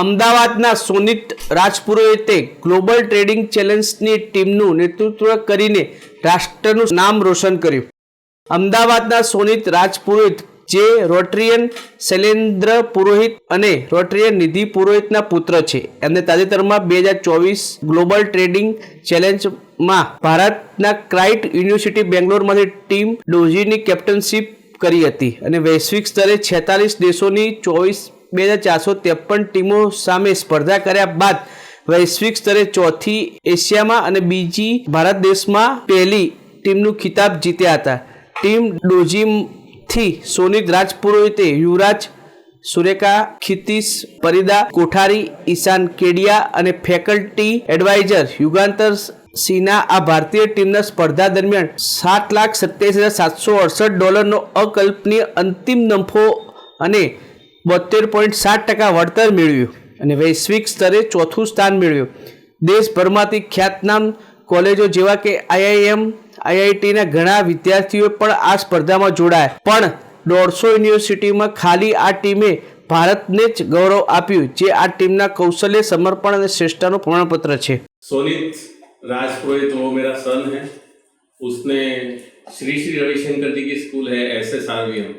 અમદાવાદના સોનિત રાજપુરોહિતે global trading ચેલેન્જની ટીમનું નેતૃત્વ કરીને રાષ્ટ્રનું નામ રોશન કર્યું. અમદાવાદના સોનિત રાજપુરોહિત જે રોટરિયન શૈલેન્દ્ર પુરોહિત અને રોટરિયન નિધિ પુરોહિતના પુત્ર છે. એમને તાજેતરમાં બે હજાર ચોવીસ ગ્લોબલ ટ્રેડિંગ ચેલેન્જમાં ભારતના ક્રાઇટ યુનિવર્સિટી બેંગ્લોરમાંથી ટીમ ડોઝીની કેપ્ટનશીપ કરી હતી અને વૈશ્વિક સ્તરે છેતાલીસ દેશોની ચોવીસ બે હજાર ચારસો ત્રેપન ટીમો સામે સ્પર્ધા કર્યા બાદ વૈશ્વિક સ્તરે ચોથી એશિયામાં અને બીજી ભારત દેશમાં પહેલી ટીમનું ખિતાબ જીત્યા હતા. ટીમ ડોજીમથી સોનિત રાજપુરોહિતે યુવરાજ સુરેખા, ખિતીશ પરિદા, કોઠારી, ઈશાન કેડિયા અને ફેકલ્ટી એડવાઇઝર યુગાંતર સિંહના આ ભારતીય ટીમના સ્પર્ધા દરમિયાન સાત લાખ સત્યાવીસ હજાર સાતસો અડસઠ ડોલરનો અકલ્પનીય અંતિમ નફો અને બોતેર પોઈન્ટ સાત ટકા વળતર મેળવ્યું અને વૈશ્વિક સ્તરે ચોથું સ્થાન મેળવ્યું દેશભરમાંથી ખ્યાતનામ કોલેજો જેવા કે આઈઆઈએમ આઈઆઈટીના ઘણા વિદ્યાર્થીઓ પણ આ સ્પર્ધામાં જોડાયા પણ દોઢસો યુનિવર્સિટીમાં ખાલી આ ટીમે ભારતને જ ગૌરવ આપ્યું જે આ ટીમના કૌશલ્ય સમર્પણ અને શ્રેષ્ઠતાનું પ્રમાણપત્ર છે सोनित राज पुरोहित वो मेरा सन है उसने श्री श्री रविशंकर जी की स्कूल है S S R V M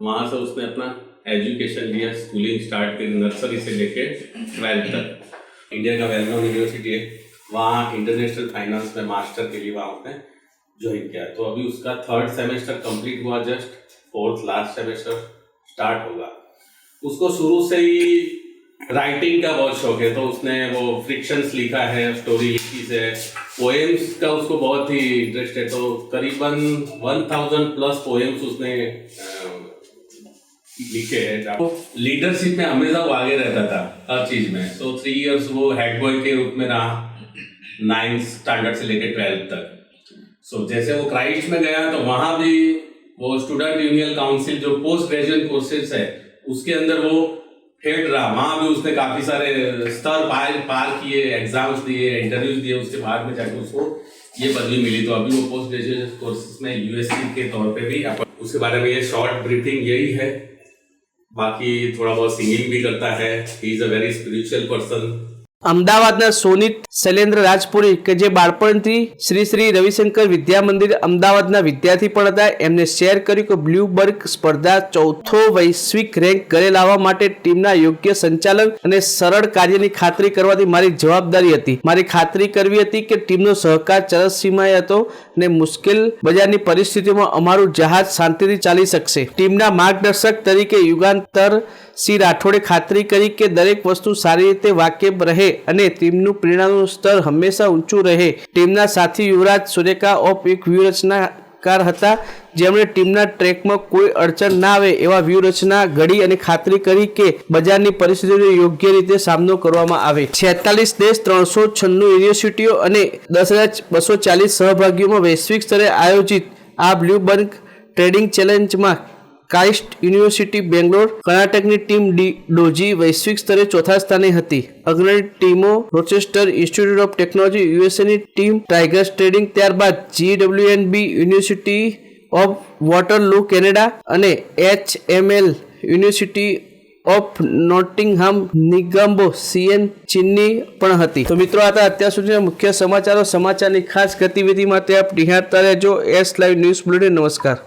वहाँ से उसने अपना education लिया, स्कूलिंग स्टार्ट करी नर्सरी से लेके ट्वेल्थ तक। इंडिया का वेल नोन यूनिवर्सिटी है। वहाँ इंटरनेशनल फाइनेंस में मास्टर के लिए वहाँ उसने ज्वाइन किया। तो अभी उसका थर्ड सेमेस्टर कंप्लीट हुआ just fourth last semester start होगा। उसको शुरू से ही राइटिंग का बहुत शौक है। तो उसने वो फ्रिक्शंस लिखा है स्टोरी लिखी से पोएम्स का उसको बहुत ही इंटरेस्ट है। तो करीबन वन थाउज़ेंड प्लस पोएम्स उसने लिखे हैं लीडरशिप में हमेशा वो आगे रहता था, हर चीज़ में। तो थ्री इयर्स वो हेड बॉय के रूप में रहा नाइन्थ स्टैंडर्ड से लेकर ट्वेल्थ तक। सो जैसे वो क्राइस्ट में गया तो वहाँ भी वो स्टूडेंट यूनियन काउंसिल जो पोस्ट ग्रेजुएट कोर्सेज है, उसके अंदर वो हेड रहा। वहाँ भी उसने काफ़ी सारे स्तर पार पार किए एग्ज़ाम्स दिए इंटरव्यूज़ दिए, उसके बाद में जाके उसको ये पदवी मिली। तो अभी वो पोस्ट ग्रेजुएट कोर्सेज में यूएससी के तौर पे भी, उसके बारे में ये शॉर्ट ब्रीफिंग यही है। बाकी थोड़ा बहुत सिंगिंग भी करता है he is a very spiritual person અમદાવાદના સોનિત શૈલેન્દ્ર રાજપુરી કે જે બાળપણથી શ્રી શ્રી રવિશંકર વિદ્યા મંદિર અમદાવાદના વિદ્યાર્થી પણ હતા. એમને શેર કર્યું કે બ્લ્યુબર્ગ સ્પર્ધા ચોથો વૈશ્વિક રેન્ક ઘરે લાવવા માટે ટીમના યોગ્ય સંચાલન અને સરળ કાર્યની ખાતરી કરવાથી મારી જવાબદારી હતી. મારી ખાતરી કરવી હતી કે ટીમનો સહકાર ચરસસીમાએ હતો અને મુશ્કેલ બજારની પરિસ્થિતિમાં અમારું જહાજ શાંતિથી ચાલી શકશે. ટીમના માર્ગદર્શક તરીકે યુગાંતર સિંહ રાઠોડે ખાતરી કરી કે દરેક વસ્તુ સારી રીતે વાકેફ રહે અને ટીમનું પ્રેરણાનું સ્તર હંમેશા ઊંચું રહે. ટીમના સાથી યુવરાજ સુરેખા ઓફ એક વ્યૂહરચનાકાર હતા. જેમણે ટીમના ટ્રેકમાં કોઈ અડચણ ના આવે એવા વ્યૂહરચના ઘડી અને ખાતરી કરી કે બજારની પરિસ્થિતિનો યોગ્ય રીતે સામનો કરવામાં આવે. છેતાલીસ દેશ, ત્રણસો છન્નું યુનિવર્સિટીઓ અને દસ હજાર બસો ચાલીસ સહભાગીઓમાં વૈશ્વિક સ્તરે આયોજિત આ બ્લ્યુબર્ગ ટ્રેડિંગ ચેલેન્જમાં કાઇસ્ટ યુનિવર્સિટી, બેંગ્લોર. કર્ણાટકની ટીમ ડી ડોજી વૈશ્વિક સ્તરે ચોથા સ્થાને હતી. અગ્રણી ટીમો રોચેસ્ટર ઇન્સ્ટિટ્યૂટ ઓફ ટેકનોલોજી, યુએસએની ટીમ ટાઇગર્સ ટ્રેડિંગ ત્યારબાદ GWNB University of Waterloo, Canada અને H ML University of Nottingham Ningbo CN ચીનની પણ હતી. તો મિત્રો, આ અત્યાર સુધીના મુખ્ય સમાચારો. સમાચારની ખાસ ગતિવિધિ માટે આપ નિહાળતા રહેજો. એસ લાઈવ ન્યૂઝ બુલેટિન નમસ્કાર.